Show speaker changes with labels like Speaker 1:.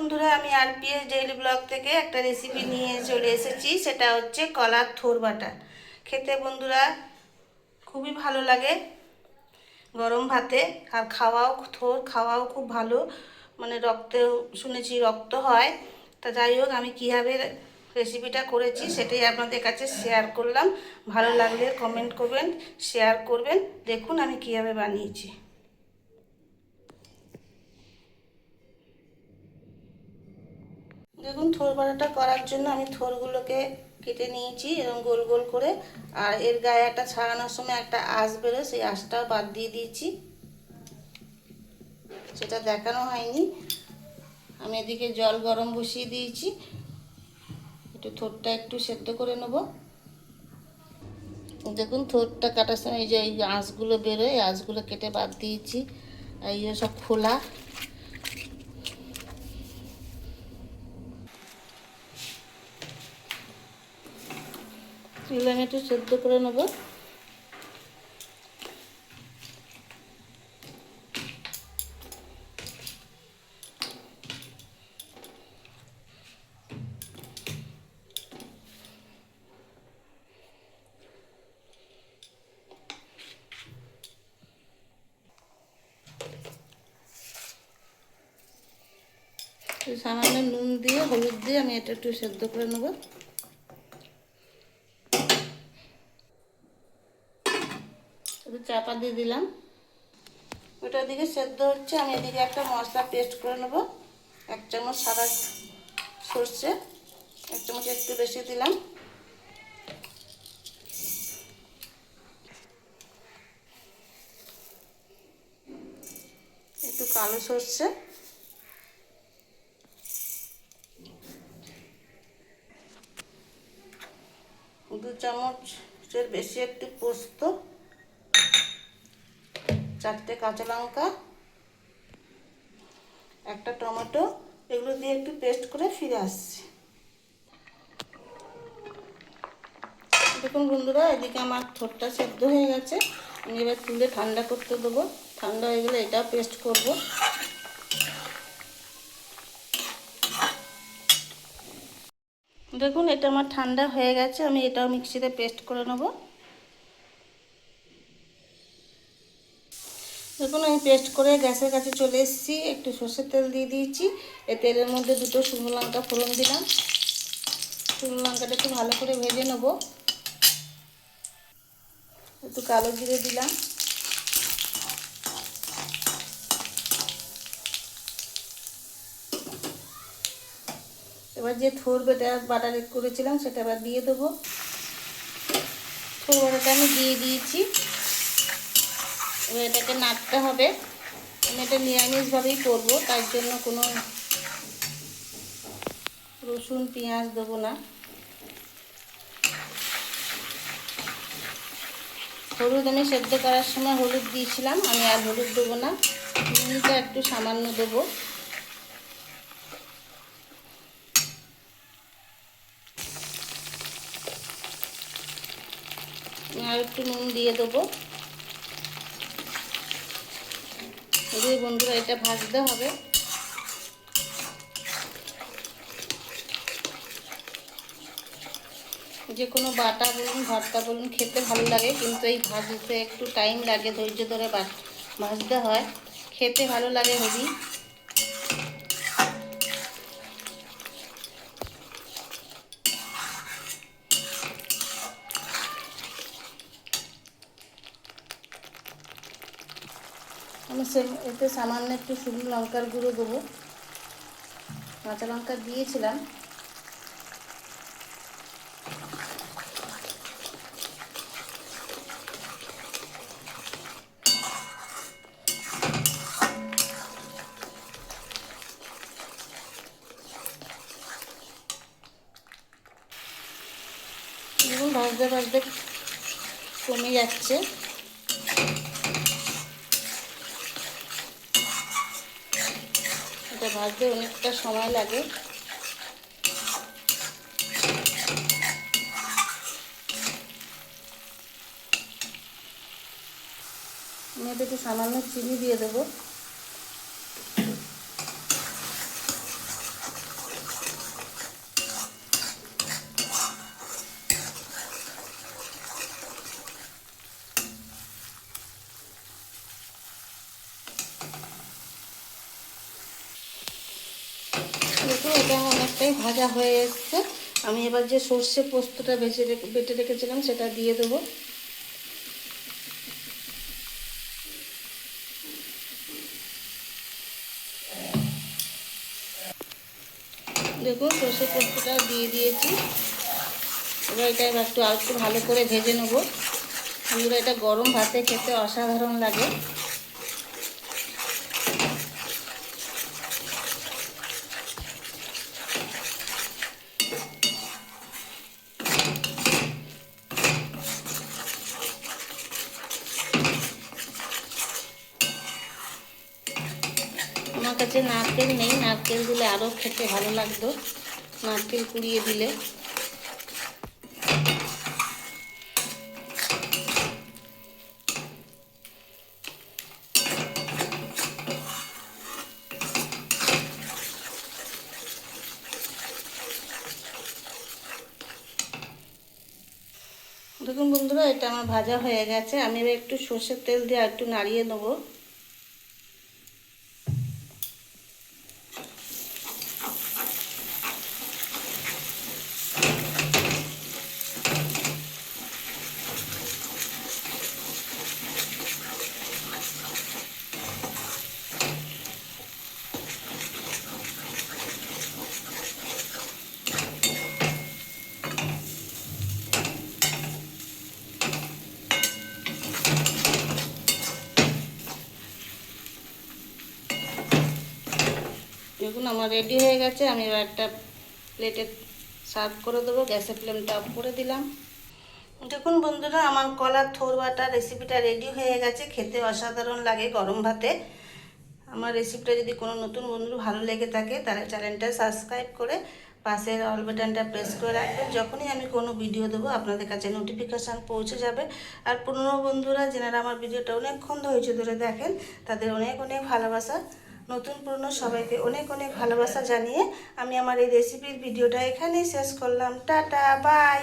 Speaker 1: বন্ধুরা, আমি RPS daily blog থেকে একটা রেসিপি নিয়ে চলে এসেছি। সেটা হচ্ছে কলার থোর বাটা। খেতে বন্ধুরা খুবই ভালো লাগে গরম ভাতে। আর খাওয়াও, থোর খাওয়াও খুব ভালো। মানে রক্তেও শুনেছি রক্ত হয়। তা যাই হোক, আমি কীভাবে রেসিপিটা করেছি সেটাই আপনাদের কাছে শেয়ার করলাম। ভালো লাগলে কমেন্ট করবেন শেয়ার করবেন। দেখুন আমি কীভাবে বানিয়েছি। দেখুন, থোর বাটাটা করার জন্য আমি থোরগুলোকে কেটে নিয়েছি এরকম গোল গোল করে। আর এর গায়ে একটা ছাড়ানোর সময় একটা আঁশ বেরোয় সেই আঁশটাও বাদ দিয়ে দিয়েছি। সেটা দেখানো হয়নি। আমি এদিকে জল গরম বসিয়ে দিয়েছি। একটু থোরটা একটু সেদ্ধ করে নেব। দেখুন, থোরটা কাটার সময় এই যে এই আঁশগুলো বেরোয় আঁশগুলো কেটে বাদ দিয়েছি। আর এই সব খোলা। এগুলো আমি একটু সেদ্ধ করে নেব। সামান্য নুন দিয়ে, হলুদ দিয়ে আমি এটা একটু সেদ্ধ করে নেব। একটু চাপা দিয়ে দিলাম। ওটা দিকে সেদ্ধ হচ্ছে, আমি এদিকে একটা মশলা পেস্ট করে নেব। এক চামচ সাদা সর্ষে, এক চামচ একটু বেশি দিলাম। একটু কালো সর্ষে। দু চামচের বেশি একটু পোস্ত। চারটে কাঁচা লঙ্কা, একটা টমেটো, এগুলো দিয়ে একটু পেস্ট করে ফিরে আসছি। দেখুন বন্ধুরা, এদিকে আমার ঠোঁটটা সেদ্ধ হয়ে গেছে। আমি এবার তুলে ঠান্ডা করতে দেবো। ঠান্ডা হয়ে গেলে এটাও পেস্ট করব। দেখুন, এটা আমার ঠান্ডা হয়ে গেছে। আমি এটাও মিক্সিতে পেস্ট করে নেব। দেখুন, আমি পেস্ট করে গ্যাসের কাছে চলে এসেছি। একটু সর্ষের তেল দিয়ে দিয়েছি। এই তেলের মধ্যে দুটো শুকনো লঙ্কা ফোড়ন দিলাম। শুকনো লঙ্কাটা একটু ভালো করে ভেজে নেব। একটু কালো জিরে দিলাম। এবার যে থোর বেটা বাটার করেছিলাম, সেটা এবার দিয়ে দেবো। থোর বাটাটা আমি দিয়ে দিয়েছি। এবার এটাকে নাড়তে হবে। আমি এটা নিরামিষভাবেই করব, তার জন্য কোনো রসুন, পেঁয়াজ দেবো না। হলুদ আমি সেদ্ধ করার সময় হলুদ দিয়েছিলাম, আমি আর হলুদ দেবো না। নুনটা একটু সামান্য দেবো। আর একটু নুন দিয়ে দেবো। এবার বন্ধুরা এটা ভাজতে হবে। যে কোনো বাটা বলুন, ভর্তা বলুন, খেতে ভালো লাগে, কিন্তু এই ভাজতে একটু টাইম লাগে, ধৈর্য ধরে ভাজতে হয়। খেতে ভালো লাগে হবি। আমি সে এতে সামান্য একটু শুকনো লঙ্কার গুঁড়ো দেবো। কাঁচা লঙ্কা দিয়েছিলাম। ভাজতে ভাজতে কমে যাচ্ছে। এটা ভাজতে অনেকটা সময় লাগে। আমি একটু সামান্য চিনি দিয়ে দেবো। অনেকটাই ভাজা হয়ে এসছে। আমি এবার যে সর্ষে পোস্তটা রেখে বেটে রেখেছিলাম, সেটা দিয়ে দেবো। দেখুন, সর্ষে পোস্তটা দিয়ে দিয়েছি। এবার এটা একটু আর একটু ভালো করে ভেজে নেব। বন্ধুরা, এটা গরম ভাতে খেতে অসাধারণ লাগে আমার কাছে নারকেল নেই, নারকেল দিলে আরও খেতে ভালো লাগতো। নারকেল কুড়িয়ে দিলে। দেখুন বন্ধুরা, এটা আমার ভাজা হয়ে গেছে। আমি এবার একটু সর্ষের তেল দিয়ে আর একটু নাড়িয়ে নেব। দেখুন, আমার রেডি হয়ে গেছে। আমি এবার একটা প্লেটে সার্ভ করে দেবো। গ্যাসের ফ্লেমটা অফ করে দিলাম। দেখুন বন্ধুরা, আমার কলার থোর বাটা রেসিপিটা রেডি হয়ে গেছে। খেতে অসাধারণ লাগে গরম ভাতে। আমার রেসিপিটা যদি কোনো নতুন বন্ধু ভালো লেগে থাকে, তাহলে চ্যানেলটা সাবস্ক্রাইব করে পাশের অল বাটনটা প্রেস করে রাখবেন। যখনই আমি কোনো ভিডিও দেবো, আপনাদের কাছে নোটিফিকেশান পৌঁছে যাবে। আর পুরনো বন্ধুরা, যেনারা আমার ভিডিওটা অনেকক্ষণ ধৈর্য ধরে দেখেন, তাদের অনেক অনেক ভালোবাসা। নতুন পুরনো সবাইকে অনেক অনেক ভালোবাসা জানিয়ে আমি আমার এই রেসিপির ভিডিওটা এখানেই শেষ করলাম। Tata bye